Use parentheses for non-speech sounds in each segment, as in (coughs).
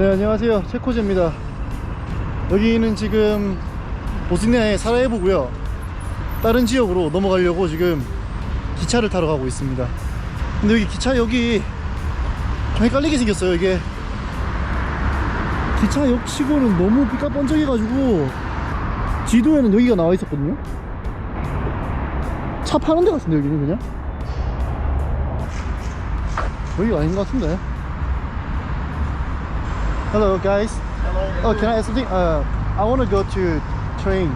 네 안녕하세요. 체코제입니다. 여기는 지금 보스니아의 사라예보고요. 다른 지역으로 넘어가려고 지금 기차를 타러 가고 있습니다. 근데 여기 기차 여기 좀 헷갈리게 생겼어요 이게. 기차 역 치고는 너무 삐까뻔쩍해가지고 지도에는 여기가 나와 있었거든요. 차 파는 데 같은데 여기는 그냥? 여기가 아닌 것 같은데 Hello guys. Hello. Oh, can I ask something? Uh, I want to go to train.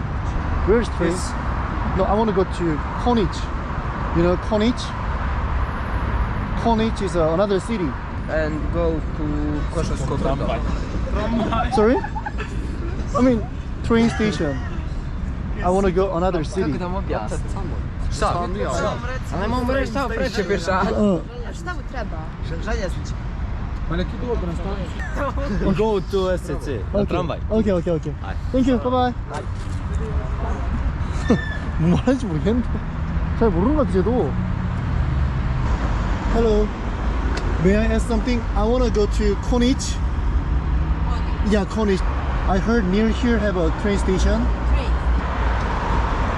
Where's train? No, I want to go to Konich. You know Konich? Konich is uh, another city. and go to Koszewsko Tramwaj. Sorry? I mean train station. I want to go another city. Jak tam objazd? Sam. Ale mam wreszcie tam, wreszcie pierwsza. Uh, Šta mu treba? Go (laughs) to SCC. okay. Okay, okay, okay. Thank you. Bye bye. 뭐 말하는지 모르겠는데 잘 모르는 것 같아 쟤도 Hello May I ask something? I wanna go to Konich Yeah, Konich I heard near here have a train station Train.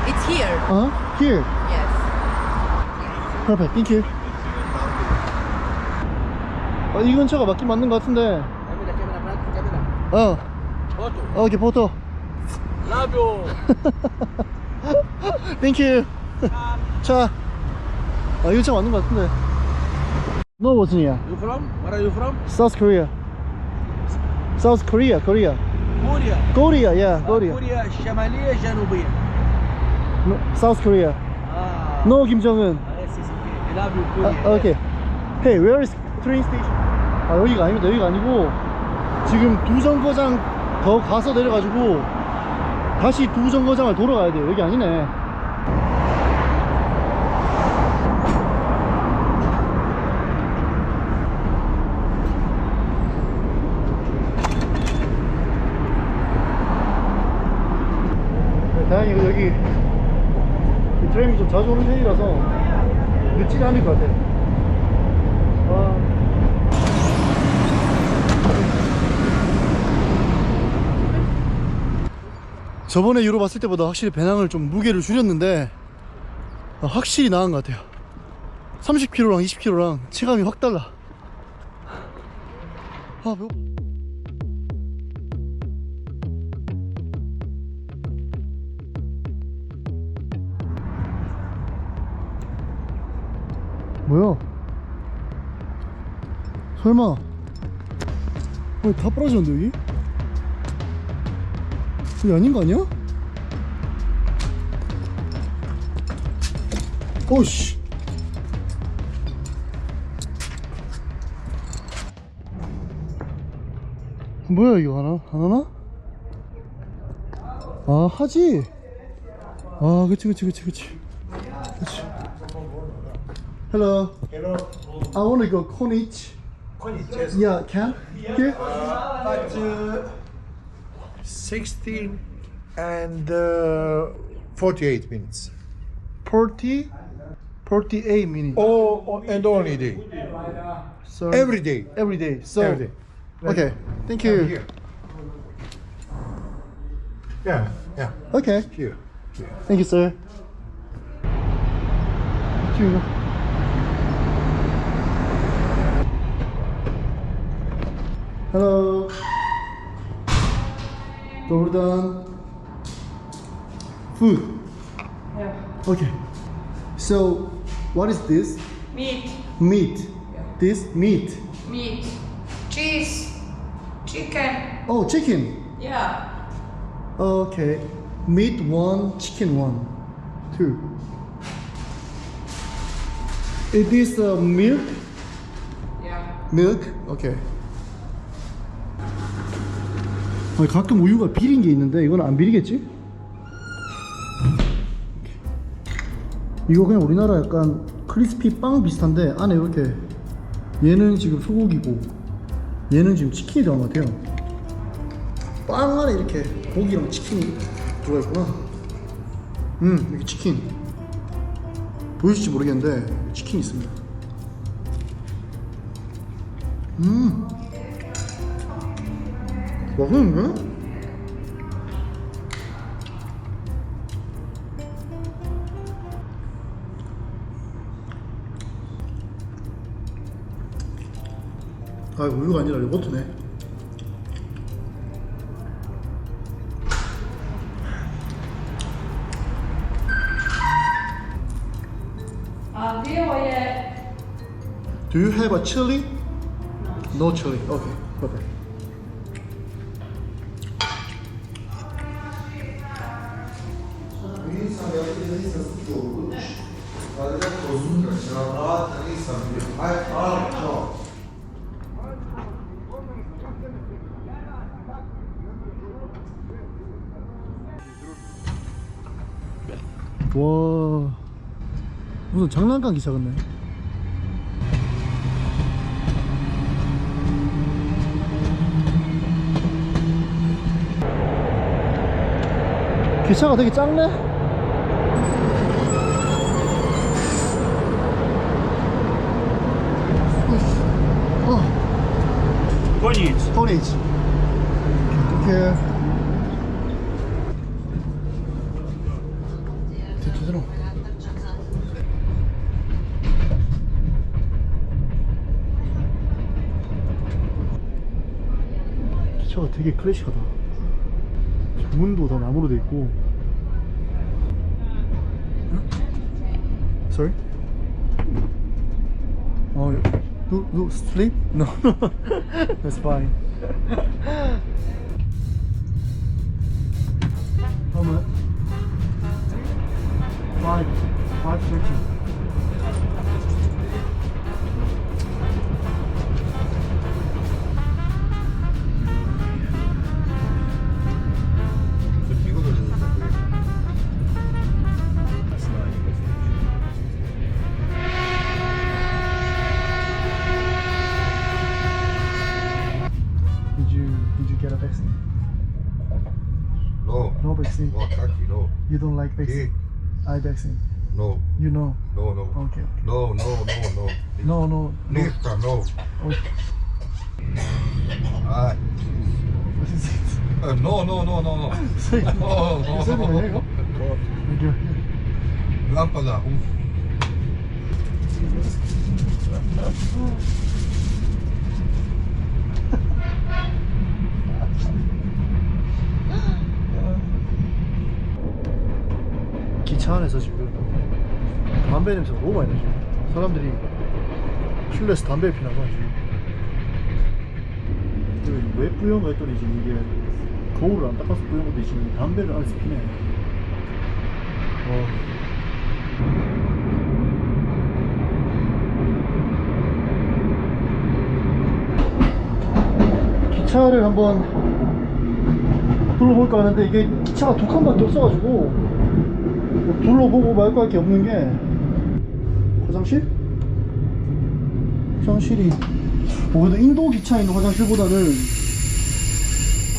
It's here. Uh, here Yes. Perfect, thank you 어, 이 근처가 맞긴 맞는 것 같은데 어 어, 오케이 포토 Labio. 땡큐 자 아, 이거 차 맞는 것 같은데 너 무슨이야? You from? Where are you from? South Korea South Korea, Korea Korea. Korea, yeah, Korea كوريا الشمالية الجنوبية. no, South Korea 아. No 김정은 Yes, yes, okay. I love you, 아, Korea. 오케이 Hey, where is train station? 아 여기가 아닙니다. 여기가 아니고 지금 두 정거장 더 가서 내려가지고 다시 두 정거장을 돌아가야 돼요. 여기 아니네. 네, 다행히 여기 이 트램이 좀 자주 오는 편이라서 늦지는 않을 것 같아요 아. 저번에 유로 봤을 때보다 확실히 배낭을 좀 무게를 줄였는데 아, 확실히 나은 것 같아요. 30kg랑 20kg랑 체감이 확 달라. 아 배고파 뭐야? 설마. 어, 다 부러졌는데 여기? 여기 아닌 거 아니야? 오씨 뭐야 이거 하나? 안 하나? 아 하지 아 그치 그치 그치 그치 그치 Hello Hello. I wanna go Konich Yes. Yeah can? Here? But uh, 16 and uh, 48 minutes. 40 48 minutes Oh, oh, and only day. so Every day. every day so Every day. okay thank you Here. Yeah, yeah. okay Here. here. thank you sir hello Jordan food. Yeah. Okay. So, what is this? Meat. Meat. Yeah. This meat. Meat. Cheese. Chicken. Oh, chicken. Yeah. Okay. Meat one, chicken one, two. It is uh, milk. Yeah. Milk. Okay. 아니, 가끔 우유가 비린 게 있는데 이건 안 비리겠지? 이거 그냥 우리나라 약간 크리스피 빵 비슷한데 안에 이렇게 얘는 지금 소고기고 얘는 지금 치킨이 들어간 것 같아요. 빵 안에 이렇게 고기랑 치킨이 들어가 있구나. 음, 여기 치킨. 보이실지 모르겠는데 치킨이 있습니다. 음. 맛있는데? 아 우유가 아니라 요거트네 bio je... Do you have a chili? No chili. Okay, perfect. 와 무슨 장난감 기차 같네. 기차가 되게 작네? 어. Koniec. Koniec. Dziękuję. Ty tu 들어. 기차가 되게 클래식하다. 문도 다 나무로 돼 있고. Sorry? Oh, you, you sleep? No, that's fine. You don't like vaccine? I vaccine. No. You know? No, no. Okay. No, no, no, no. (laughs) No, no, no. No. Okay. Ah, What is it? uh, no, no, no, no, no. (laughs) Say, No, no. it, there you (laughs) go. Thank you. Lámpada. uf. 차 안에서 지금 담배 냄새가 너무 많이 나죠. 사람들이 실내에서 담배 피나 봐 지금. 왜 뿌연가 했더니 지금 이게 거울을 안 닦아서 뿌연 것도 지금 담배를 안에서 피네. 와. 기차를 한번 둘러볼까 하는데 이게 기차가 두 칸밖에 없어가지고 뭐 둘러보고 말고 할게 없는 게 화장실? 화장실이 뭐 그래도 인도 기차에 있는 화장실보다는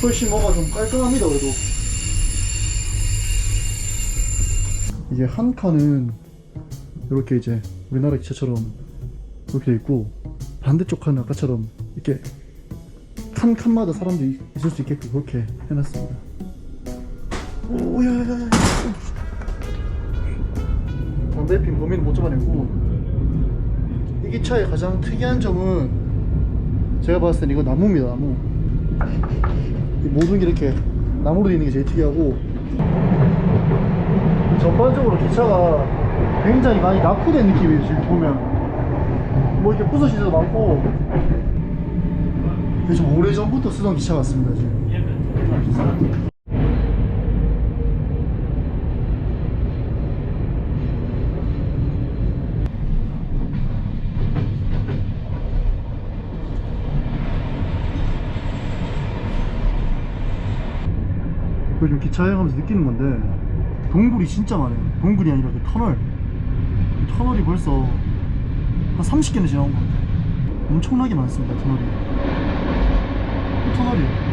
훨씬 뭐가 좀 깔끔합니다 그래도. 이게 한 칸은 이렇게 이제 우리나라 기차처럼 이렇게 돼 있고 반대쪽 칸은 아까처럼 이렇게 칸 칸마다 사람들이 있을 수 있게끔 그렇게 해놨습니다. 오야야야 담배 핀 범인은 못 잡아냈고. 이 기차의 가장 특이한 점은 제가 봤을 땐 이거 나무입니다 나무. 이 모든 게 이렇게 나무로 되어 있는 게 제일 특이하고. 전반적으로 기차가 굉장히 많이 낙후된 느낌이에요 지금 보면. 뭐 이렇게 부서진 데도 많고. 이게 좀 오래전부터 쓰던 기차 같습니다 지금 요즘 기차 여행하면서 느끼는 건데 동굴이 진짜 많아요. 동굴이 아니라 그 터널. 그 터널이 벌써 한 30개는 지나온 것 같아요. 엄청나게 많습니다 터널이. 또 터널이에요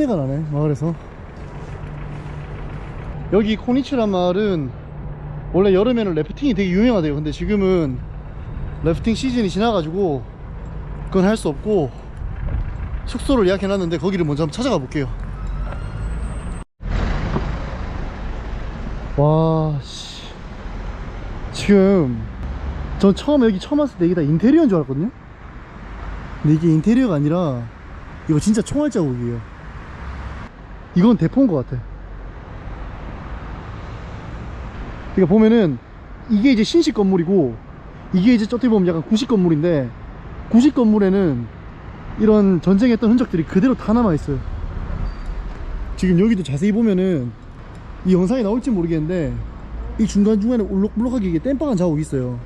탄내가 나네 마을에서. 여기 코니츠란 마을은 원래 여름에는 래프팅이 되게 유명하대요. 근데 지금은 래프팅 시즌이 지나가지고 그건 할 수 없고 숙소를 예약해놨는데 거기를 먼저 한번 찾아가 볼게요. 와 씨. 지금 전 처음에 여기 처음 왔을 때 이게 다 인테리어인 줄 알았거든요? 근데 이게 인테리어가 아니라 이거 진짜 총알 자국이에요 이건 대포인 것 같아. 그러니까 보면은 이게 이제 신식 건물이고 이게 이제 저쪽에 보면 약간 구식 건물인데 구식 건물에는 이런 전쟁했던 흔적들이 그대로 다 남아있어요. 지금 여기도 자세히 보면은 이 영상이 나올지 모르겠는데 이 중간중간에 울럭불럭하게 이게 땜빵한 자국이 있어요.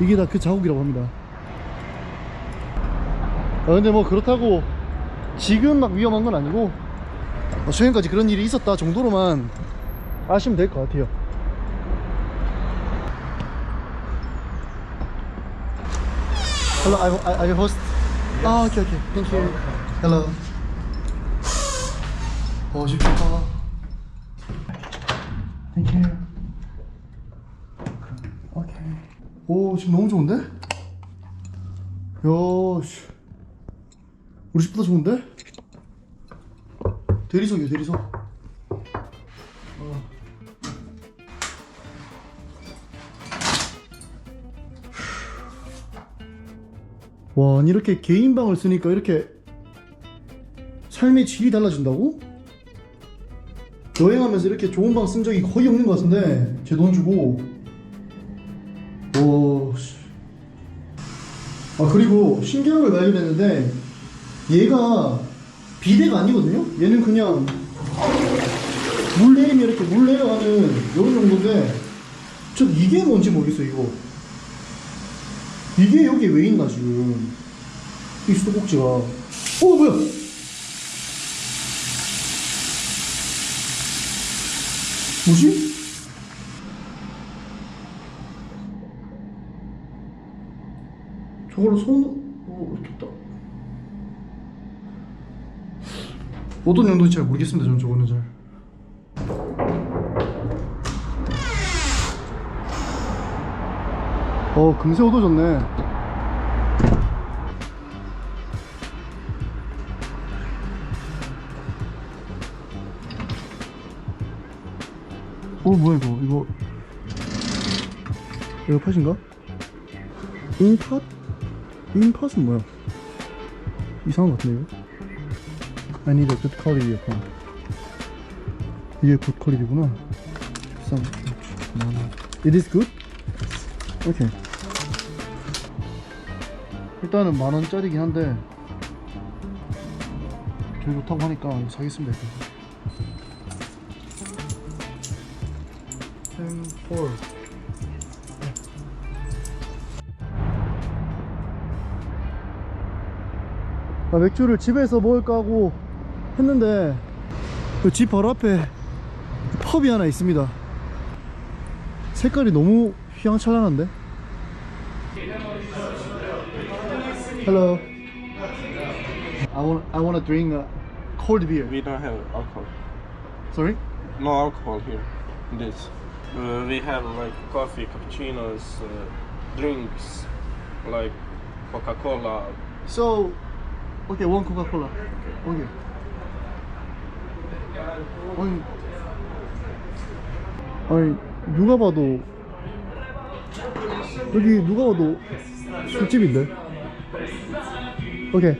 이게 다 그 자국이라고 합니다. 아, 근데 뭐 그렇다고 지금 막 위험한 건 아니고 어, 최근까지 그런 일이 있었다 정도로만 아시면 될 것 같아요 Hello, I, I, I host. 아, 오케이, 오케이. Thank you. Hello. 어, 집 좋다. Thank you. 오케이. 오, 집 너무 좋은데? 야, 씨. 우리 집보다 좋은데? 대리석이야, 대리석. 어. 와, 이렇게 개인 방을 쓰니까 이렇게 삶의 질이 달라진다고? 여행하면서 이렇게 좋은 방 쓴 적이 거의 없는 것 같은데 제 돈 주고 와, 씨. 아 그리고 신기한 걸 발견했는데 얘가 비대가 아니거든요? 얘는 그냥 물 내리면 이렇게 물 내려가는 이런 정도인데 저 이게 뭔지 모르겠어요 이거. 이게 여기 왜 있나 지금? 이 수도꼭지가. 어 뭐야? 뭐지? 저걸로 손 어, 좋다 어떤 용도인지 잘 모르겠습니다 저는 저거는 잘 어, 금세 어두워졌네. 어, 뭐야, 이거. 이거. 이거 팟인가? 인팟? 인팟은 뭐야? 이상한 것 같은데, 이거? Quality earphone. 이게. 만 원. It is good? 오케이. 일단은 만 원짜리긴 한데 되게 좋다고 하니까 이거 사겠습니다. 일단. 폴. 아, 맥주를 집에서 먹을까 하고 했는데 그 집 바로 앞에 펍이 하나 있습니다. 색깔이 너무 휘황찬란한데? Hello. I want I want to drink a cold beer. We don't have alcohol. Sorry? No alcohol here. This. Uh, we have like coffee, cappuccinos, uh, drinks, like Coca-Cola. So, okay, one Coca-Cola. Okay. 아니, 아니 누가 봐도 여기 누가 봐도 술집인데. Okay.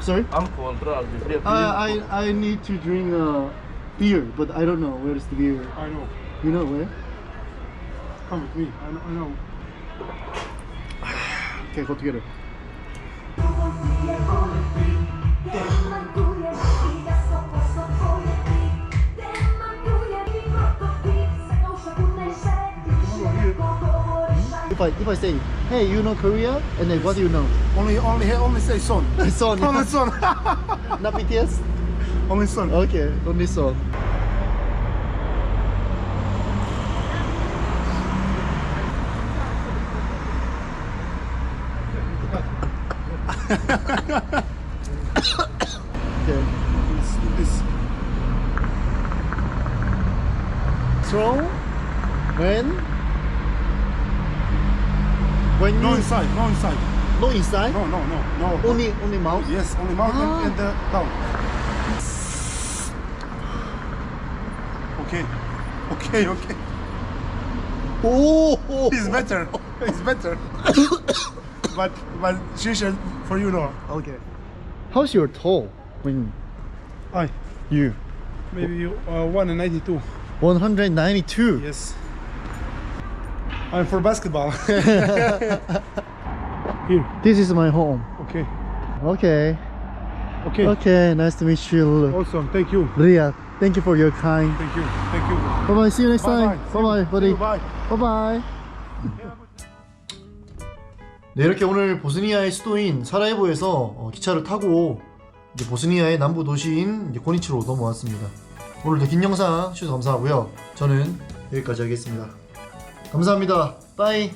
Sorry? Alcohol, drug, I I I need to drink a beer, but I don't know where is the beer. I know. You know where? Come with me. I know. I know. Okay, go together. I if I say, hey, you know Korea, and then what do you know? Only only only say son. (laughs) son. Only son. (laughs) Not BTS. Only son. Okay, only son. (coughs) okay. This. Strong. When? When No you inside, no inside. no inside No, no, no, no. only only mouth Yes, only mouth Ah. and, and the down. Okay. Okay, okay. oh. It's better. It's better. (coughs) but but shisha for you no. okay how's your toe when I you maybe you uh, one and ninety two. 192 Yes. I'm for basketball. Here. this is my home Okay. okay Okay. okay nice to meet you Awesome. Thank you. Riyadh thank you for your kind Thank you. Thank you. bye bye see you next time Bye-bye. bye bye buddy Bye. bye bye 네 이렇게 오늘 보스니아의 수도인 사라예보에서 어, 기차를 타고 이제 보스니아의 남부 도시인 이제 고니치로 넘어왔습니다. 오늘도 긴 영상 시청해주셔서 감사하고요. 저는 여기까지 하겠습니다. 감사합니다. 빠이.